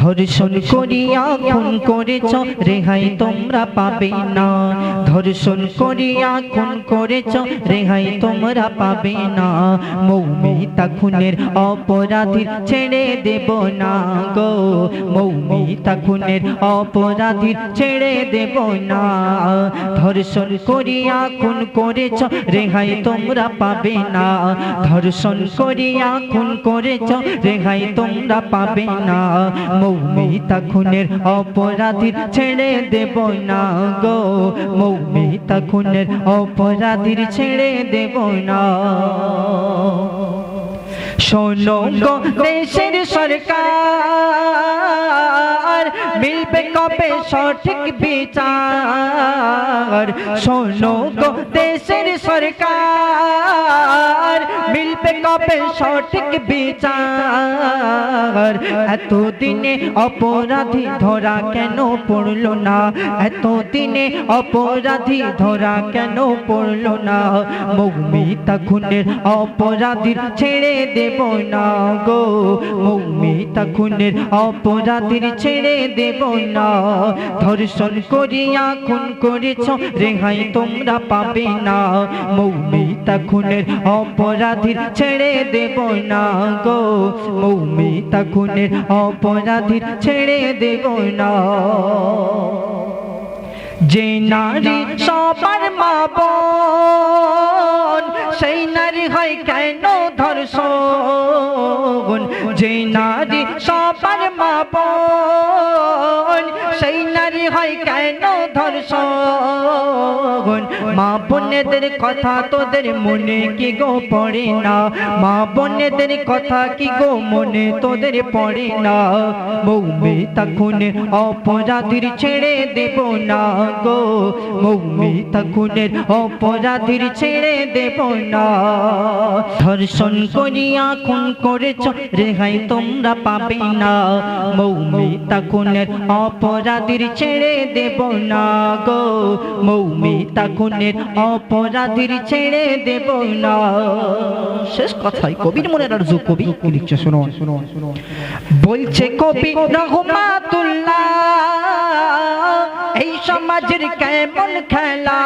ধর্ষণ করিয়া খুন করেছ, রেহাই তোমরা পাবে না। ধর্ষণ করিয়া খুন করেছ, রেহাই তোমরা পাবে না। মৌমিতা খুনের অপরাধী ছেড়ে দেব না গো। মৌমিতা খুনের অপরাধী ছেড়ে দেব না। ধর্ষণ করিয়া খুন করেছ, রেহাই তোমরা পাবে না। ধর্ষণ করিয়া খুন করেছ, রেহাই তোমরা পাবে না। মৌমিতা খুনের অপরাধী ছেড়ে দেব না গো। মৌমিতা খুনের অপরাধীর ছেড়ে দেব না। শোনো গো দেশের সরকার মিলবে কবে সঠিক বিচার? শোনো গো দেশের সরকার মিলবে কবে সঠিক বিচার? এতদিনে অপরাধী ধরা কেন পড়ল না? এতদিনে অপরাধী ধরা কেন পড়ল না? মৌমিতা খুনের অপরাধীর ছেড়ে দেব না গো। মৌমিতা খুনের অপরাধীর ছেড়ে দেব না। ধর্ষণ করিয়া খুন করেছ, রেহাই তোমরা পাবে না। মৌমিতা খুনের অপরাধীর ছেড়ে দেব না গো। মৌমিতা খুনের অপরাধীর ছেড়ে দেব না। যে নারী সবার মা বোন, সেই নারী হয় কেন ধর্ষণ? যে নারী সবার মা বোন, সেই নারী হয় কেন ধর্ষণ? মা বোনেদের কথা তোদের মনে কি গো পড়ে না? মা বোনেদের কথা কি গো মনে তোদের পড়ে না? মৌমিতা তখন অপরাধীর ছেড়ে দেব না গো। মৌমিতা খুনের অপরাধীর ছেড়ে দেব না। ধর্ষণ করিয়া খুন করেছ, রেহাই তোমরা পাবে না। মৌমিতা খুনের অপরাধীর ছেড়ে দেব না গো। মৌমিতা খুনের অপরাধীর ছেড়ে দেব না। শেষ কথাই কবির মনের আর কবি লিখছে শোনো শোনো বলছে কবি রহমাতুল্লাহ, এই সমাজের কেমন খেলা?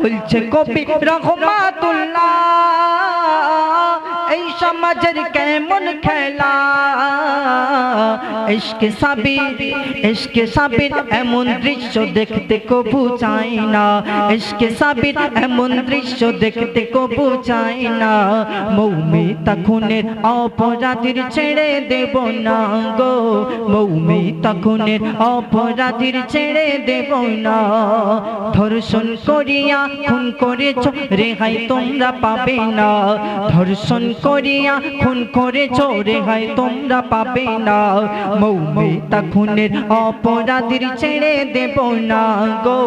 বলছে কবি রহমাতুল্লাহ এই সমাজের কেমন খেলা? ইশকে সাবির ইশকে সাবির এমন দৃশ্য দেখতে কবু চাই না। ইশকে সাবির এমন দৃশ্য দেখতে কবু চাই না। মৌমিতা খুনের অপরাধীর ছেড়ে দেব না গো। মৌমিতা খুনের অপরাধীর ছেড়ে দেব না। ধর্ষণ করিয়া, খুন করেছ, রেহাই তোমরা পাবে না। ধর্ষণ করিয়া খুন করে চোরে হয়, তোমরা পাবে না। মৌমিতা খুনের অপরাধীর ছেড়ে দেব না গো।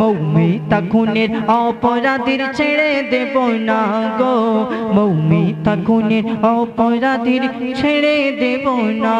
মৌমিতা খুনের অপরাধীর ছেড়ে দেব না গো। মৌমিতা খুনের অপরাধীর ছেড়ে দেব না।